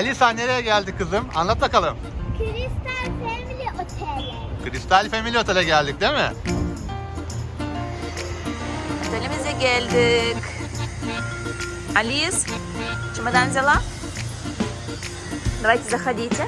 Elisa nereye geldik kızım? Anlat bakalım. Crystal Family Otel. Kristal Family Otel'e geldik değil mi? Otelimize geldik. Alice, чемодан взяла? Давайте заходите.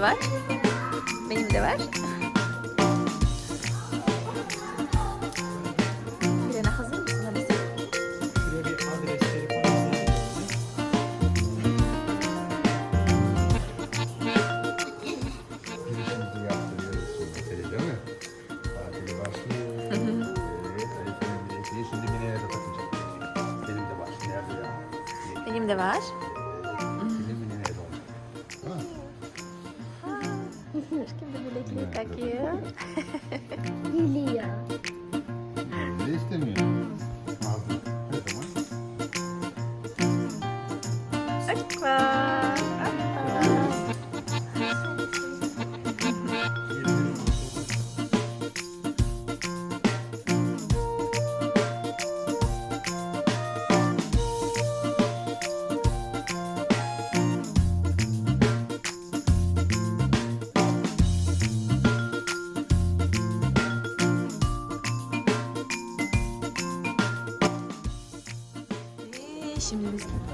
De var. Benim de var. Birine hazır mısın Alice? Şuraya bir adresleri falan yazabiliriz. Girişimizi yaptırıyoruz şimdi oteli değil mi? Tatili başlıyor. Evet, Alifa'nın bilekliği şimdi Mine'ye de takacak. Benim de var. Nerede ya? Benim de var. Şimdi bilekliği takıyor. Biliyor. Ne istemiyor?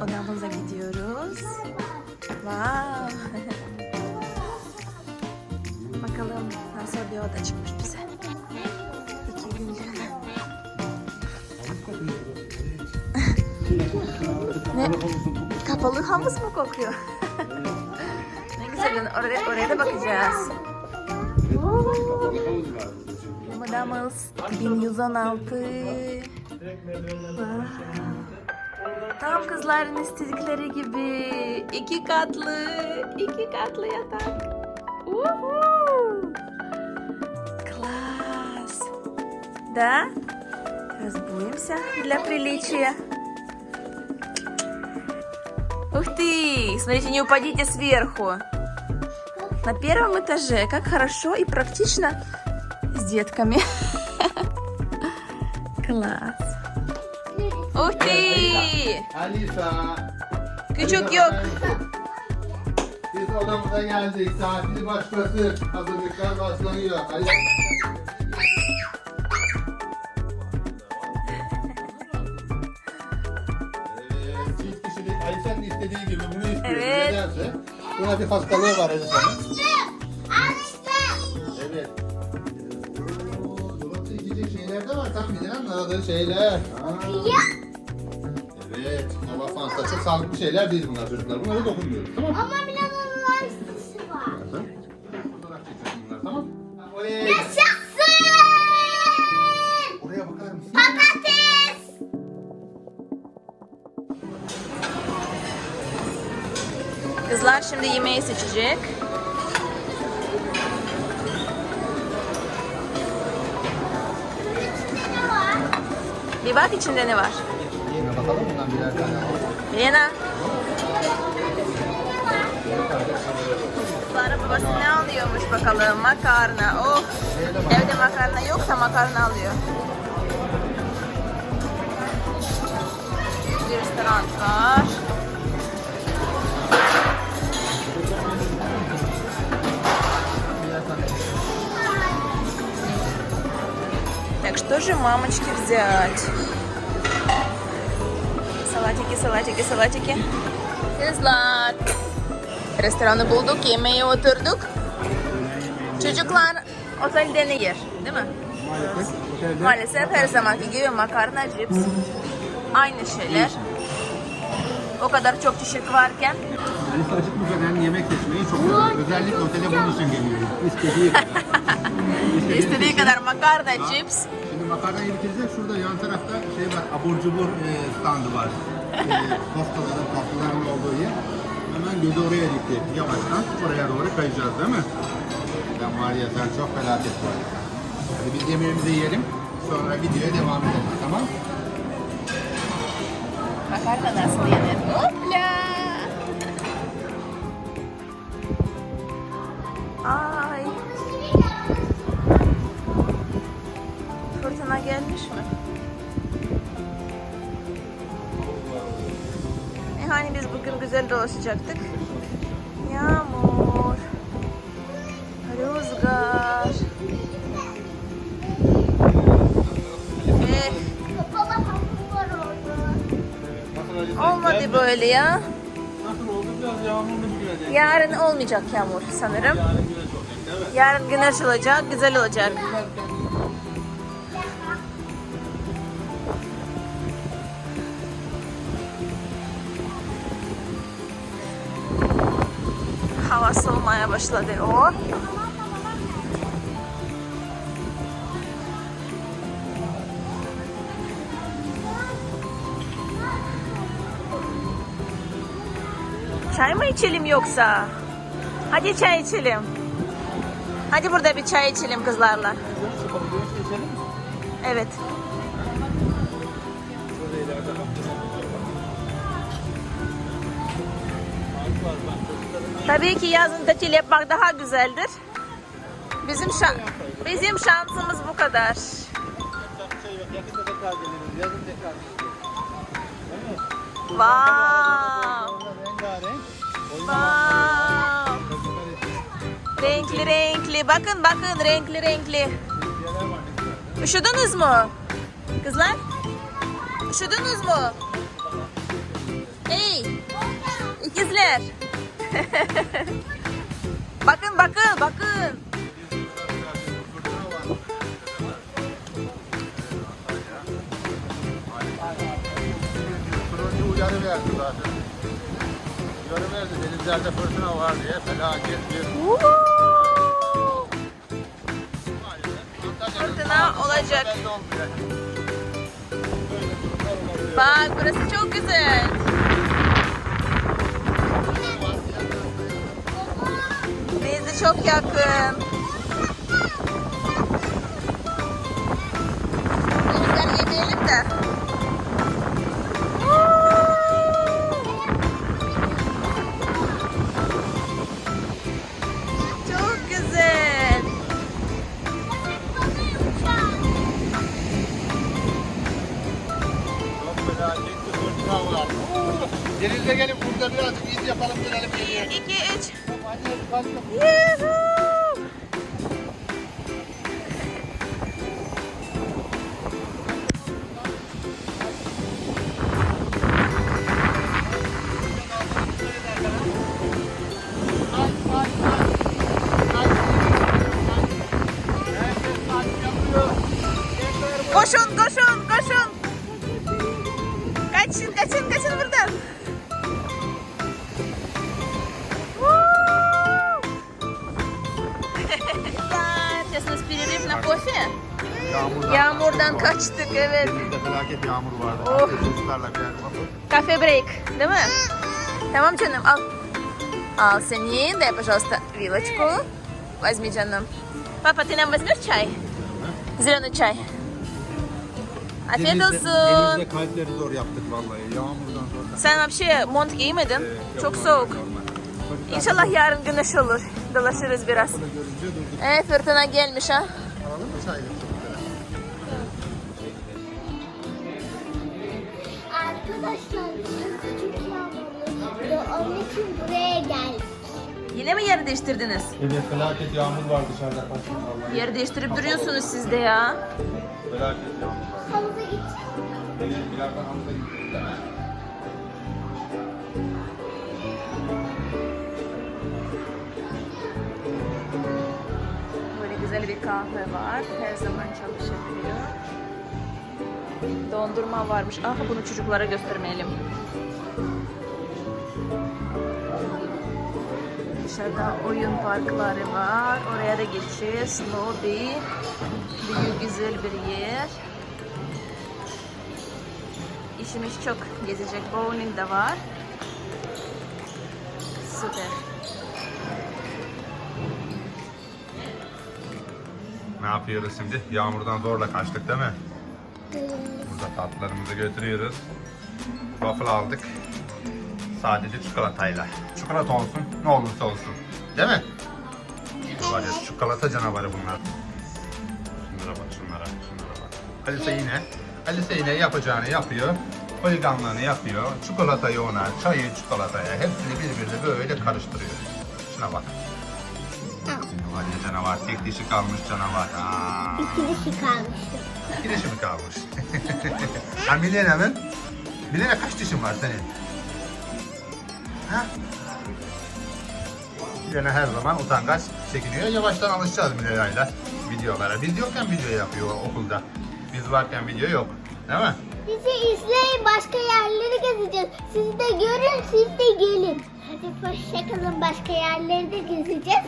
Odamıza gidiyoruz. Wow. Bakalım nasıl bir oda çıkmış bize. İki günlüğüne. ne? Kapalı havuz mu kokuyor? ne güzel. Oraya, oraya da bakacağız. Odamız 1116. Wow. Tam kızların istedikleri gibi. iki katlı, iki katlı yatak. Woohoo! Класс! Да? Разбудимся для приличия. Ух ты! Смотрите, не упадите сверху. На первом этаже. Как хорошо и практично с детками. Класс! Uhti. Alisa. Küçük yok. Biz odamıza geldik. Tatil başkası. Hazırlıklar başlanıyor. Hadi. Ayşe'nin istediği gibi bunu istiyor. Evet. Nedense. Buna bir hastalığı var Ayşe'nin. Evet. Dolapta yiyecek şeyler de var. Tam bilen anladığı şeyler. Ya. Fansa çok sağlıklı şeyler değil bunlar çocuklar. Bunlara dokunmuyoruz. Tamam mı? Ama Milano'nun var. var. Fotoğraf çekeceğiz bunlar, Tamam. Ha, Oraya, Yaşasın! oraya bakar mısın? Patates! Kızlar şimdi yemeği seçecek. Ne var? Bir bak içinde ne var. Bakalım bundan birer tane alalım. Lena. Kızlara babası ne alıyormuş bakalım. Makarna. Oh. Evde makarna yoksa makarna alıyor. Bir restoran var. Так что же мамочке взять? Salatakiye, salatakiye, salatakiye. Kızlar. Restoranı bulduk, yemeğe oturduk. Çocuklar otelde ne yer, değil mi? Maalesef, otelde. Maalesef her zamanki gibi makarna, cips. Aynı şeyler. O kadar çok çeşit varken. Alice açık önemli yemek seçmeyi çok seviyor. Özellikle otele bunun için geliyor. İstediği kadar. İstediği kadar makarna, cips. Şimdi makarna yedikizde şurada yan tarafta şey var, abur cubur e, standı var. Postaların, tatlıların olduğu yer. Hemen gözü oraya dikti. Yavaştan oraya doğru kayacağız değil mi? Ya sen çok felaket var. Hadi biz yemeğimizi yiyelim. Sonra videoya devam edelim. Tamam? Makarna nasıl yenir? Hopla! Ay. Fırtına gelmiş mi? Hani biz bugün güzel dolaşacaktık. Yağmur. Rüzgar. Eh, olmadı böyle ya. Yarın olmayacak yağmur sanırım. Yarın güneş olacak değil? Yarın güneş olacak, güzel olacak. Hava soğumaya başladı o. Çay mı içelim yoksa? Hadi çay içelim. Hadi burada bir çay içelim kızlarla. Evet. Şurada ileride var Tabii ki yazın tatil yapmak daha güzeldir. Bizim şan bizim şansımız bu kadar. Wow. Wow. Renkli renkli. Bakın bakın renkli renkli. Üşüdünüz mü? Kızlar? Üşüdünüz mü? Hey! İkizler. bakın bakın bakın. Uyarı verdi zaten. Uyarı verdi denizlerde fırtına var diye felaket bir Fırtına olacak. Bak burası çok güzel. Çok yakın. Denizden yemeyelim de. Yağmurdan, Yağmurdan kaçtık, evet. Denizde felaket yağmur vardı. Oh. Artık Çocuklarla bir yer bakıp Кафе брейк, değil mi? Tamam canım, al. Al сени, дай, пожалуйста, вилочку. Возьми canım. Папа, ты нам возьмешь чай? Зеленый чай. Afiyet Denizde, olsun. denizde kalpleri zor yaptık vallahi. Yağmurdan zor. Sen вообще mont giymedin. Ee, Çok yok, soğuk. normal. Çocuklar İnşallah yarın güneş olur. Dolaşırız biraz. bunu görünce durduk. Evet fırtına gelmiş ha. Alalım mı çayı? Arkadaşlar burası çok yağmurlu. Onun için buraya geldik. Yine mi yer değiştirdiniz? Evet felaket yağmur var dışarıda vallahi. Yer değiştirip duruyorsunuz siz de ya. Felaket yağmur var. Havuza git. Benim birazdan havuza gideceğiz. Böyle güzel bir kahve var. Her zaman çalışabiliyor. Dondurma varmış. Ah bunu çocuklara göstermeyelim. Dışarıda oyun parkları var. Oraya da gideceğiz. Lobby. Büyük güzel bir yer. İşimiz çok gezecek. Bowling de var. Süper. Ne yapıyoruz şimdi? Yağmurdan zorla kaçtık değil mi? Burada tatlılarımızı götürüyoruz. Waffle aldık. Sadece çikolatayla. Çikolata olsun, ne olursa olsun. Değil mi? Var ya çikolata canavarı bunlar. Şunlara bak şunlara şunlara bak. Alisa yine Alisa yine yapacağını yapıyor. Holiganlığını yapıyor. Çikolatayı ona, çayı çikolataya hepsini birbirine böyle karıştırıyor. Şuna bak. Ya canavar. Tek dişi kalmış canavar. Aa. İki dişi kalmıştı. İki dişi mi kalmış? ha Milena'nın? Milena kaç dişin var senin? Ha? Milena her zaman utangaç çekiniyor. Yavaştan alışacağız Milena'yla videolara. Biz yokken video yapıyor okulda. Biz varken video yok. Değil mi? Bizi izleyin başka yerleri gezeceğiz. Siz de görün siz de gelin. Hadi hoşçakalın başka yerleri de gezeceğiz.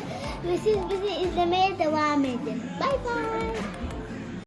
Ve siz bizi izlemeye devam edin. Bay bay.